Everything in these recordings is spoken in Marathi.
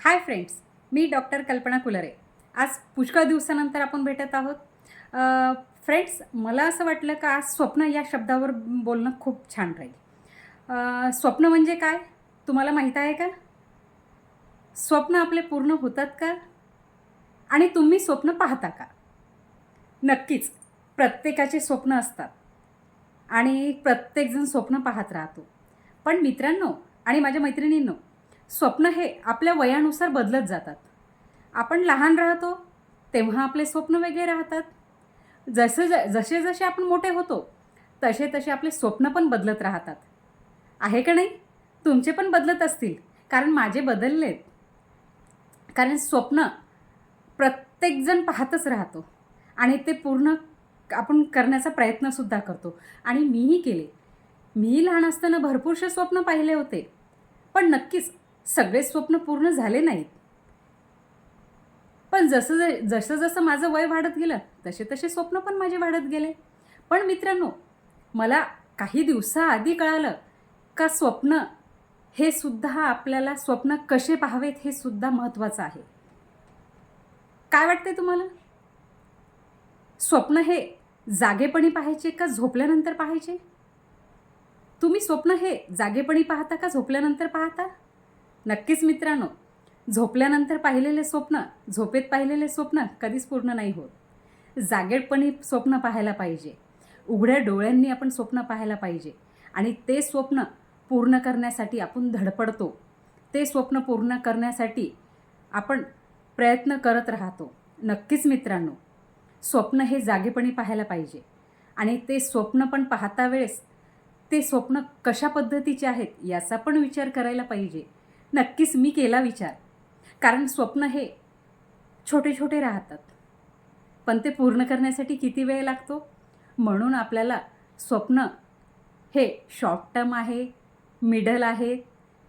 हाय फ्रेंड्स मी डॉक्टर कल्पना कुलरे. आज पुष्कळ दिवसानंतर आपण भेटत आहोत. फ्रेंड्स मला असं वाटलं का आज स्वप्न या शब्दावर बोलणं खूप छान राहील. स्वप्न म्हणजे काय? तुम्हाला माहीत आहे का? स्वप्न आपले पूर्ण होतात का? आणि तुम्ही स्वप्न पाहता का? नक्कीच प्रत्येकाचे स्वप्न असतात. आणि प्रत्येकजण स्वप्न पाहत राहतो. पण मित्रांनो आणि माझ्या मैत्रिणींनो स्वप्न हे आपल्या वयानुसार बदलत जातात. आपण लहान राहतो तेव्हा आपले स्वप्न वेगळे राहतात. जसे ज जसे जसे आपण मोठे होतो तसे तसे आपले स्वप्न पण बदलत राहतात. आहे का नाही? तुमचे पण बदलत असतील कारण माझे बदललेत. कारण स्वप्न प्रत्येकजण पाहतच राहतो आणि ते पूर्ण आपण करण्याचा प्रयत्नसुद्धा करतो. आणि मीही केले. मी लहान असताना भरपूरसे स्वप्न पाहिले होते. पण नक्कीच सगळे स्वप्न पूर्ण झाले नाहीत. पण जसं ज- जसं जसं माझं वय वाढत गेलं तसे तसे स्वप्न पण माझे वाढत गेले. पण मित्रांनो मला काही दिवसाआधी कळालं का स्वप्न हे सुद्धा आपल्याला स्वप्न कसे पाहावेत हे सुद्धा महत्त्वाचं आहे. काय वाटते तुम्हाला? स्वप्न हे जागेपणी पाहायचे का झोपल्यानंतर पाहायचे? तुम्ही स्वप्न हे जागेपणी पाहता का झोपल्यानंतर पाहता? नक्कीच मित्रांनो झोपल्यानंतर पाहिलेले स्वप्न झोपेत पाहिलेले स्वप्न कधीच पूर्ण नाही होत. जागेपणी स्वप्न पाहायला पाहिजे. उघड्या डोळ्यांनी आपण स्वप्न पाहायला पाहिजे. आणि ते स्वप्न पूर्ण करण्यासाठी आपण धडपडतो. ते स्वप्न पूर्ण करण्यासाठी आपण प्रयत्न करत राहतो. नक्कीच मित्रांनो स्वप्न हे जागेपणी पाहायला पाहिजे. आणि ते स्वप्न पण पाहता वेळेस ते स्वप्न कशा पद्धतीचे आहेत याचा पण विचार करायला पाहिजे. नक्कीच मी केला विचार. कारण स्वप्न हे छोटे छोटे राहतात. पण ते पूर्ण करण्यासाठी किती वेळ लागतो? म्हणून आपल्याला स्वप्न हे शॉर्ट टर्म आहे मिडल आहे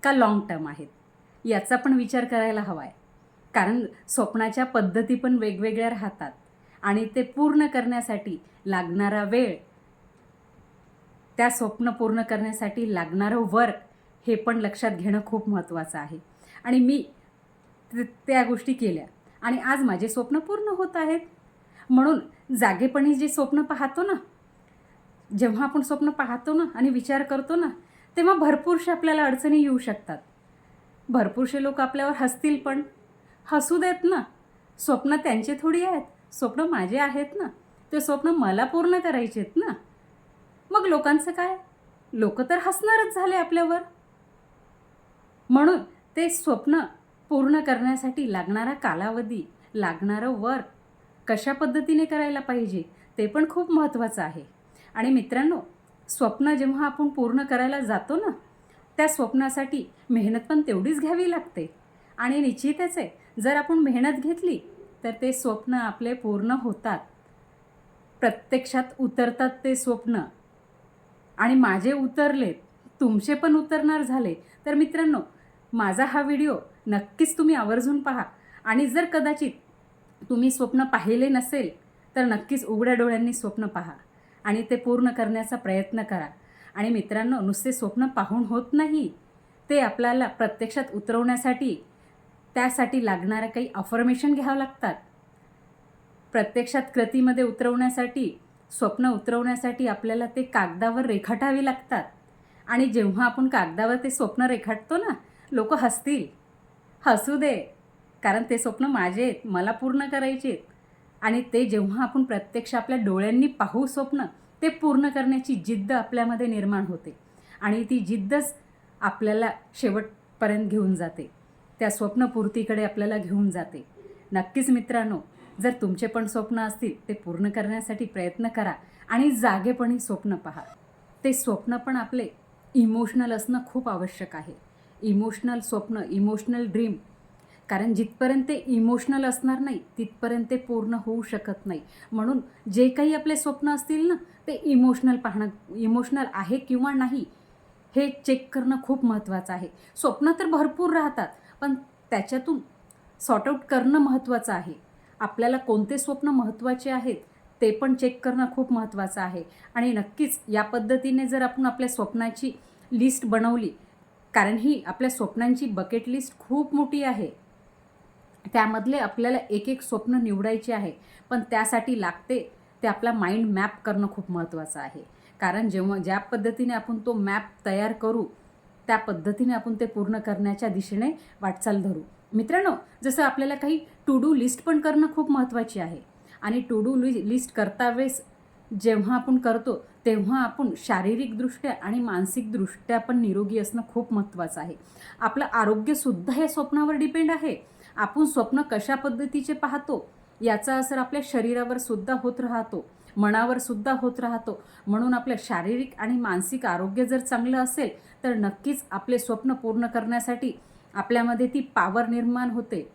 का लाँग टर्म आहेत याचा पण विचार करायला हवा आहे कारण स्वप्नाच्या पद्धती पण वेगवेगळ्या राहतात आणि ते पूर्ण करण्यासाठी लागणारा वेळ त्या स्वप्न पूर्ण करण्यासाठी लागणारं वर्क हे पण लक्षात घेणं खूप महत्त्वाचं आहे. आणि मी त्या गोष्टी केल्या. आणि आज माझे स्वप्न पूर्ण होत आहेत. म्हणून जागेपणी जे स्वप्न पाहतो ना जेव्हा आपण स्वप्न पाहतो ना आणि विचार करतो ना तेव्हा भरपूरशा आपल्याला अडचणी येऊ शकतात. भरपूरसे लोक आपल्यावर हसतील पण. हसू देत ना. स्वप्न त्यांचे थोडी आहेत. स्वप्न माझे आहेत ना. ते स्वप्न मला पूर्ण करायचे आहेत ना. मग लोकांचं काय? लोक तर हसणारच झाले आपल्यावर. म्हणून ते स्वप्न पूर्ण करण्यासाठी लागणारा कालावधी लागणारं वर्क कशा पद्धतीने करायला पाहिजे ते पण खूप महत्त्वाचं आहे. आणि मित्रांनो स्वप्न जेव्हा आपण पूर्ण करायला जातो ना त्या स्वप्नासाठी मेहनत पण तेवढीच घ्यावी लागते. आणि निश्चितच आहे जर आपण मेहनत घेतली तर ते स्वप्न आपले पूर्ण होतात. प्रत्यक्षात उतरतात ते स्वप्न. आणि माझे उतरले तुमचे पण उतरणार झाले. तर मित्रांनो माझा हा व्हिडिओ नक्कीच तुम्ही आवर्जून पहा. आणि जर कदाचित तुम्ही स्वप्न पाहिले नसेल तर नक्कीच उघड्या डोळ्यांनी स्वप्न पहा. आणि ते पूर्ण करण्याचा प्रयत्न करा. आणि मित्रांनो नुसते स्वप्न पाहून होत नाही ते आपल्याला प्रत्यक्षात उतरवण्यासाठी त्यासाठी लागणारं काही अफर्मेशन घ्यावं लागतात. प्रत्यक्षात कृतीमध्ये उतरवण्यासाठी स्वप्न उतरवण्यासाठी आपल्याला ते कागदावर रेखाटावे लागतात. आणि जेव्हा आपण कागदावर ते स्वप्न रेखाटतो ना लोक हसतील. हसू दे. कारण ते स्वप्न माझे आहेत. मला पूर्ण करायचे आहेत. आणि ते जेव्हा आपण प्रत्यक्ष आपल्या डोळ्यांनी पाहू स्वप्न ते पूर्ण करण्याची जिद्द आपल्यामध्ये निर्माण होते. आणि ती जिद्दच आपल्याला शेवटपर्यंत घेऊन जाते. त्या स्वप्नपूर्तीकडे आपल्याला घेऊन जाते. नक्कीच मित्रांनो जर तुमचे पण स्वप्न असतील ते पूर्ण करण्यासाठी प्रयत्न करा आणि जागेपणी स्वप्न पहा. ते स्वप्न पण आपले इमोशनल असणं खूप आवश्यक आहे. इमोशनल स्वप्न इमोशनल ड्रीम. कारण जिथपर्यंत ते इमोशनल असणार नाही तिथपर्यंत ते पूर्ण होऊ शकत नाही. म्हणून जे काही आपले स्वप्न असतील ना ते इमोशनल पाहणं इमोशनल आहे किंवा नाही हे चेक करणं खूप महत्त्वाचं आहे. स्वप्न तर भरपूर राहतात पण त्याच्यातून सॉर्ट आऊट करणं महत्त्वाचं आहे. आपल्याला कोणते स्वप्न महत्त्वाचे आहेत ते पण चेक करणं खूप महत्त्वाचं आहे. आणि नक्कीच या पद्धतीने जर आपण आपल्या स्वप्नाची लिस्ट बनवली कारण ही आपल्या स्वप्नांची बकेट लिस्ट खूप मोठी आहे. त्यामधले आपल्याला एक एक स्वप्न निवडायचे आहे पण त्यासाठी लागते ते आपला माइंड मॅप करणं खूप महत्त्वाचं आहे. कारण जेव्हा ज्या पद्धतीने आपण तो मॅप तयार करू त्या पद्धतीने आपण ते पूर्ण करण्याच्या दिशेने वाटचाल धरू. मित्रांनो जसं आपल्याला काही टू डू लिस्ट पण करणं खूप महत्त्वाची आहे. आणि टू डू लिस्ट करता वेळेस जेव्हा आपण करतो तेव्हा आपण शारीरिकदृष्ट्या आणि मानसिकदृष्ट्या पण निरोगी असणं खूप महत्त्वाचं आहे. आपलं आरोग्यसुद्धा हे स्वप्नावर डिपेंड आहे. आपण स्वप्न कशा पद्धतीचे पाहतो याचा असर आपल्या शरीरावर सुद्धा होत राहतो मनावर सुद्धा होत राहतो. म्हणून आपलं शारीरिक आणि मानसिक आरोग्य जर चांगलं असेल तर नक्कीच आपले स्वप्न पूर्ण करण्यासाठी आपल्यामध्ये ती पावर निर्माण होते.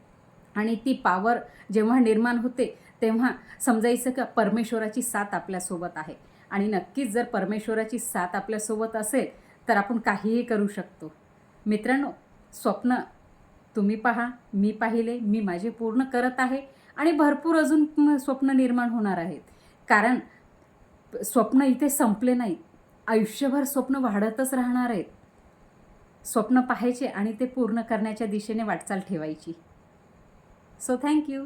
आणि ती पावर जेव्हा निर्माण होते तेव्हा समजायचं का परमेश्वराची साथ आपल्यासोबत आहे. आणि नक्कीच जर परमेश्वराची साथ आपल्यासोबत असेल तर आपण काहीही करू शकतो. मित्रांनो स्वप्न तुम्ही पहा मी पाहिले मी माझे पूर्ण करत आहे आणि भरपूर अजून स्वप्न निर्माण होणार आहेत. कारण स्वप्न इथे संपले नाहीत. आयुष्यभर स्वप्न वाढतच राहणार आहेत. स्वप्न पाहायचे आणि ते पूर्ण करण्याच्या दिशेने वाटचाल ठेवायची. So thank you